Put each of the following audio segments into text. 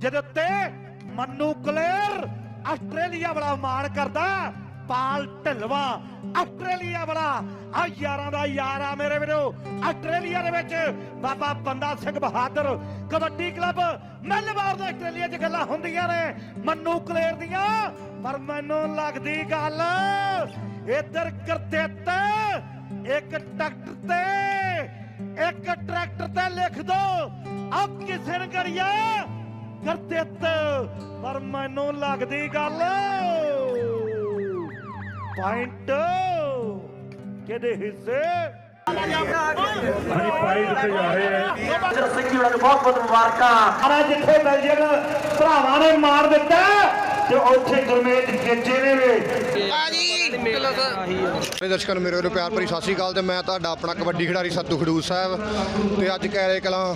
ਜਿਹਦੇ ਮੰਨੂ ਕਲੇਰ ਆਸਟ੍ਰੇਲੀਆ ਵਾਲਾ ਮਾਣ ਕਰਦਾ, ਪਾਲ ਢਿਲਵਾ। ਆਸਟ੍ਰੇਲੀਆ ਵਾਲਾ, ਆ ਯਾਰਾਂ ਦਾ ਯਾਰ ਆ ਮੇਰੇ ਵੀਰੋ। ਆਸਟ੍ਰੇਲੀਆ ਦੇ ਵਿੱਚ ਬਾਬਾ ਬੰਦਾ ਸਿੰਘ ਬਹਾਦਰ ਕਬੱਡੀ ਕਲੱਬ ਮੈਲਬਾਰ ਦੇ ਆਸਟ੍ਰੇਲੀਆ 'ਚ ਗੱਲਾਂ ਹੁੰਦੀਆਂ ਨੇ, ਮੰਨੂ ਕਲੇਰ ਦੀਆਂ। ਪਰ ਮੈਨੂੰ ਲੱਗਦੀ ਗੱਲ, ਇੱਧਰ ਕਰਤੇ ਤੇ ਇੱਕ ਟਰੈਕਟਰ ਤੇ, ਇੱਕ ਟਰੈਕਟਰ ਤੇ ਲਿਖ ਦੋ। ਆ ਕਿਸੇ ਨੇ ਕਰੀਆ ਕਰਤੇ ਤੇ ਪਰ ਮੈਨੂੰ ਲੱਗਦੀ ਗੱਲ ਪੁਆਇੰਟ ਕਿਹਦੇ ਹਿੱਸੇ? ਹਾਂਜੀ ਪ੍ਰਾਈਜ਼ ਦਿੱਤੇ ਜਾ ਰਹੇ ਹੈ। ਜਰ ਸਿੰਘ ਜੀ ਨੂੰ ਬਹੁਤ ਬਹੁਤ ਮੁਬਾਰਕਾਂ। ਸਾਰਾ ਜਿੱਥੇ ਬੈਲਜੀਅਮ ਭਰਾਵਾਂ ਨੇ ਮਾਰ ਦਿੱਤਾ ਤੇ ਉੱਥੇ ਗੁਰਮੇਜ ਖੇਚੇ ਨੇ ਵੇ। ਸਾਰੇ ਦਰਸ਼ਕਾਂ ਨੂੰ ਮੇਰੇ ਵੱਲੋਂ ਪਿਆਰ ਭਰੀ ਸਤਿ ਸ਼੍ਰੀ ਅਕਾਲ ਤੇ ਮੈਂ ਤੁਹਾਡਾ ਆਪਣਾ ਕਬੱਡੀ ਖਿਡਾਰੀ ਸੱਤੂ ਖਡੂਰ ਸਾਹਿਬ ਤੇ ਅੱਜ ਕੈਰੇ ਕਲਾਂ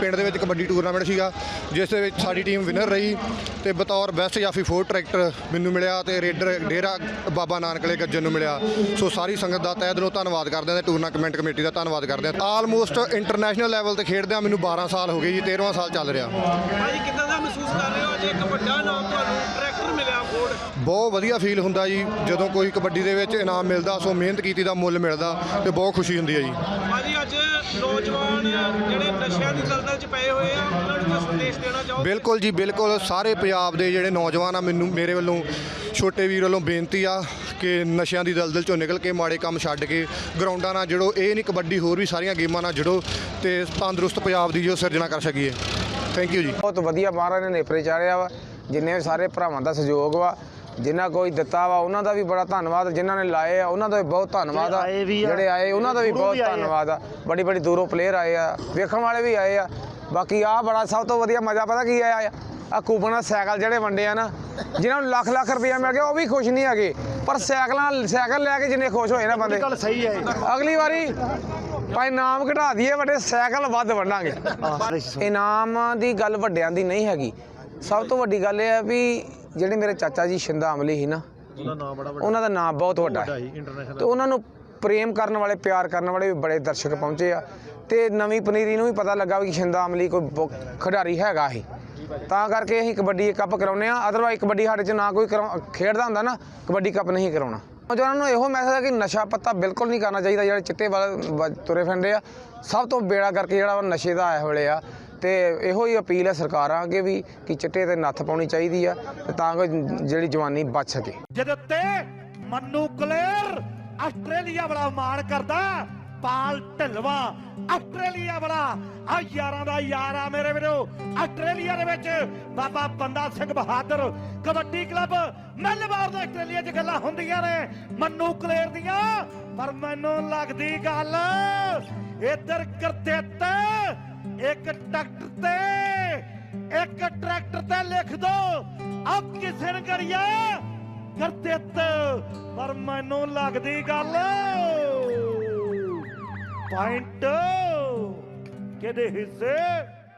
ਪਿੰਡ ਦੇ ਵਿੱਚ ਕਬੱਡੀ ਟੂਰਨਾਮੈਂਟ ਸੀਗਾ ਜਿਸ ਦੇ ਵਿੱਚ ਸਾਡੀ ਟੀਮ ਵਿਨਰ ਰਹੀ ਤੇ ਬਤੌਰ ਬੈਸਟ ਜਾਫੀ ਫੋਰ ਟਰੈਕਟਰ ਮੈਨੂੰ ਮਿਲਿਆ ਤੇ ਰੇਡਰ ਡੇਰਾ ਬਾਬਾ ਨਾਨਕ ਵਾਲੇ ਗੱਜਣ ਨੂੰ ਮਿਲਿਆ। ਸੋ ਸਾਰੀ ਸੰਗਤ ਦਾ ਤਹਿ ਦਿਲੋਂ ਧੰਨਵਾਦ ਕਰਦੇ ਹਾਂ ਤੇ ਟੂਰਨਾਮੈਂਟ ਕਮੇਟੀ ਦਾ ਧੰਨਵਾਦ ਕਰਦੇ ਹਾਂ। ਆਲਮੋਸਟ ਇੰਟਰਨੈਸ਼ਨਲ ਲੈਵਲ ਤੇ ਖੇਡਦਿਆਂ ਮੈਨੂੰ 12 ਸਾਲ ਹੋ ਗਏ ਜੀ 13ਵਾਂ ਸਾਲ ਚੱਲ ਰਿਹਾ। ਭਾਜੀ ਕਿੱਦਾਂ ਦਾ ਮਹਿਸੂਸ ਕਰ ਰਹੇ ਹੋ? ਅੱਜ ਇੱਕ ਵੱਡਾ ਨਾਮ ਤੁਹਾਨੂੰ ਟਰੈਕਟਰ ਮਿਲਿਆ। ਬਹੁਤ ਵਧੀਆ ਫੀਲ ਹੁੰਦਾ ਜੀ। ਜਦੋਂ ਕੋਈ ਕਬੱਡੀ ਦੇ ਵਿੱਚ ਇਨਾਮ ਮਿਲਦਾ ਸੋ ਮਿਹਨਤ ਕੀਤੀ ਦਾ ਮੁੱਲ ਮਿਲਦਾ ਤੇ ਬਹੁਤ ਖੁਸ਼ੀ ਹੁੰਦੀ ਹੈ ਜੀ। ਭਾਜੀ ਅੱਜ ਨੌਜਵਾਨ ਜਿਹੜੇ ਨਸ਼ਿਆਂ ਦੀ ਦਲਦਲ 'ਚ ਪਏ ਹੋਏ ਆ ਉਹਨਾਂ ਨੂੰ ਕੋਈ ਸੰਦੇਸ਼ ਦੇਣਾ ਚਾਹੋ? ਬਿਲਕੁਲ ਜੀ ਬਿਲਕੁਲ। ਸਾਰੇ ਪੰਜਾਬ ਦੇ ਜਿਹੜੇ ਨੌਜਵਾਨ ਆ ਮੈਨੂੰ ਮੇਰੇ ਵੱਲੋਂ ਛੋਟੇ ਵੀਰ ਵੱਲੋਂ ਬੇਨਤੀ ਆ ਕਿ ਨਸ਼ਿਆਂ ਦੀ ਦਲਦਲ ਚੋਂ ਨਿਕਲ ਕੇ ਮਾੜੇ ਕੰਮ ਛੱਡ ਕੇ ਗਰਾਊਂਡਾਂ ਨਾਲ ਜੁੜੋ। ਇਹ ਨਹੀਂ ਕਬੱਡੀ ਹੋਰ ਵੀ ਸਾਰੀਆਂ ਗੇਮਾਂ ਨਾਲ ਜੁੜੋ ਤੇ ਤੰਦਰੁਸਤ ਪੰਜਾਬ ਦੀ ਜੋ ਸਿਰਜਣਾ ਕਰ ਸਕੀਏ। ਥੈਂਕ ਯੂ ਜੀ। ਬਹੁਤ ਵਧੀਆ ਮਹਾਰਾਜ ਨੇ ਨੇਪਰੇ ਚਾੜਿਆ ਵਾ ਜਿੰਨੇ ਸਾਰੇ ਭਰਾਵਾਂ ਦਾ ਸਹਿਯੋਗ ਵਾ। ਜਿਨ੍ਹਾਂ ਕੋਈ ਦਿੱਤਾ ਵਾ ਉਹਨਾਂ ਦਾ ਵੀ ਬੜਾ ਧੰਨਵਾਦ। ਜਿਨ੍ਹਾਂ ਨੇ ਲਾਏ ਆ ਉਹਨਾਂ ਦਾ ਵੀ ਬਹੁਤ ਧੰਨਵਾਦ ਆ। ਜਿਹੜੇ ਆਏ ਉਹਨਾਂ ਦਾ ਵੀ ਬਹੁਤ ਧੰਨਵਾਦ ਆ। ਬੜੀ ਬੜੀ ਦੂਰੋਂ ਪਲੇਅਰ ਆਏ ਆ ਵੇਖਣ ਵਾਲੇ ਵੀ ਆਏ ਆ। ਬਾਕੀ ਆ ਬੜਾ ਸਭ ਤੋਂ ਵਧੀਆ ਮਜ਼ਾ ਪਤਾ ਕੀ ਆਇਆ? ਆ ਕੂਪਨਾਂ ਸਾਈਕਲ ਜਿਹੜੇ ਵੰਡੇ ਆ ਨਾ ਜਿਨ੍ਹਾਂ ਨੂੰ ਲੱਖ ਲੱਖ ਰੁਪਇਆ ਮਿਲ ਗਿਆ ਉਹ ਵੀ ਖੁਸ਼ ਨਹੀਂ ਹੈਗੇ। ਪਰ ਸਾਈਕਲਾਂ ਸਾਈਕਲ ਲੈ ਕੇ ਜਿੰਨੇ ਖੁਸ਼ ਹੋਏ ਨਾ ਬੰਦੇ। ਗੱਲ ਸਹੀ ਹੈ ਅਗਲੀ ਵਾਰੀ ਭਾਈ ਨਾਮ ਘਟਾ ਦਈਏ ਵੱਡੇ ਸਾਈਕਲ ਵੱਧ ਵੰਡਾਂਗੇ। ਇਨਾਮ ਦੀ ਗੱਲ ਵੱਡਿਆਂ ਦੀ ਨਹੀਂ ਹੈਗੀ। ਸਭ ਤੋਂ ਵੱਡੀ ਗੱਲ ਇਹ ਹੈ ਵੀ ਜਿਹੜੇ ਮੇਰੇ ਚਾਚਾ ਜੀ ਸ਼ਿੰਦਾ ਅਮਲੀ ਸੀ ਨਾ ਉਹਨਾਂ ਦਾ ਨਾਮ ਬਹੁਤ ਵੱਡਾ ਹੈ। ਤੇ ਉਹਨਾਂ ਨੂੰ ਪ੍ਰੇਮ ਕਰਨ ਵਾਲੇ ਪਿਆਰ ਕਰਨ ਵਾਲੇ ਵੀ ਬੜੇ ਦਰਸ਼ਕ ਪਹੁੰਚੇ ਆ। ਤੇ ਨਵੀਂ ਪਨੀਰੀ ਨੂੰ ਵੀ ਪਤਾ ਲੱਗਾ ਵੀ ਸ਼ਿੰਦਾ ਅਮਲੀ ਕੋਈ ਬ- ਖਿਡਾਰੀ ਹੈਗਾ ਹੀ ਤਾਂ ਕਰਕੇ ਅਸੀਂ ਕਬੱਡੀ ਕੱਪ ਕਰਾਉਨੇ ਆ ਅਦਰਵਾਈਜ਼ ਕਬੱਡੀ ਸਾਡੇ ਚ ਨਾ ਕੋਈ ਕਰਾਉ- ਖੇਡਦਾ ਹੁੰਦਾ ਨਾ ਕਬੱਡੀ ਕੱਪ ਨਹੀਂ ਕਰਾਉਣਾ। ਨੌਜਵਾਨਾਂ ਨੂੰ ਇਹੋ ਮੈਸੇਜ ਹੈ ਕਿ ਨਸ਼ਾ ਪੱਤਾ ਬਿਲਕੁਲ ਨਹੀਂ ਕਰਨਾ ਚਾਹੀਦਾ, ਜਿਹੜੇ ਚਿੱਟੇ ਵਾਲੇ ਤੁਰੇ ਫਿਰਦੇ ਆ। ਸਭ ਤੋਂ ਬੇੜਾ ਕਰਕੇ ਜਿਹੜਾ ਨਸ਼ੇ ਦਾ ਆਇਆ ਵੇਲੇ ਆ। ਤੇ ਇਹੋ ਹੀ ਅਪੀਲ ਹੈ ਸਰਕਾਰਾਂ ਅੱਗੇ ਵੀ ਕਿ ਚਿੱਟੇ ਤੇ ਨੱਥ ਪਾਉਣੀ ਚਾਹੀਦੀ ਆ ਤਾਂ ਕਿ ਜਿਹੜੀ ਜਵਾਨੀ ਬਚ ਸਕੇ। ਜਿਹਦੇ ਉੱਤੇ ਮੰਨੂ ਕਲੇਰ ਆਸਟ੍ਰੇਲੀਆ ਵਾਲਾ ਮਾਣ ਕਰਦਾ ਪਾਲ ਢਲਵਾ, ਆਸਟ੍ਰੇਲੀਆ ਵਾਲਾ। ਆ ਯਾਰਾਂ ਦਾ ਯਾਰ ਆ ਮੇਰੇ ਵੀਰੋ, ਆਸਟ੍ਰੇਲੀਆ ਦੇ ਵਿੱਚ ਬਾਬਾ ਬੰਦਾ ਸਿੰਘ ਬਹਾਦਰ ਕਬੱਡੀ ਕਲੱਬ ਮੈਲਬਾਰ ਦੇ ਆਸਟ੍ਰੇਲੀਆ 'ਚ ਗੱਲਾਂ ਹੁੰਦੀਆਂ ਨੇ, ਮੰਨੂ ਕਲੇਰ ਦੀਆਂ, ਪਰ ਮੈਨੂੰ ਲੱਗਦੀ ਗੱਲ, ਇੱਧਰ ਕਰਤੇ ਤੇ, ਇੱਕ ਟਰੈਕਟਰ ਤੇ, ਇੱਕ ਟਰੈਕਟਰ ਤੇ ਲਿਖ ਦੋ ਆ ਕਿਸੇ ਨੇ ਕਰੀਆ ਕਰਤੇ ਪਰ ਮੈਨੂੰ ਲੱਗਦੀ ਗੱਲ ਪੁਆਇੰਟ ਕਿਹਦੇ ਹਿੱਸੇ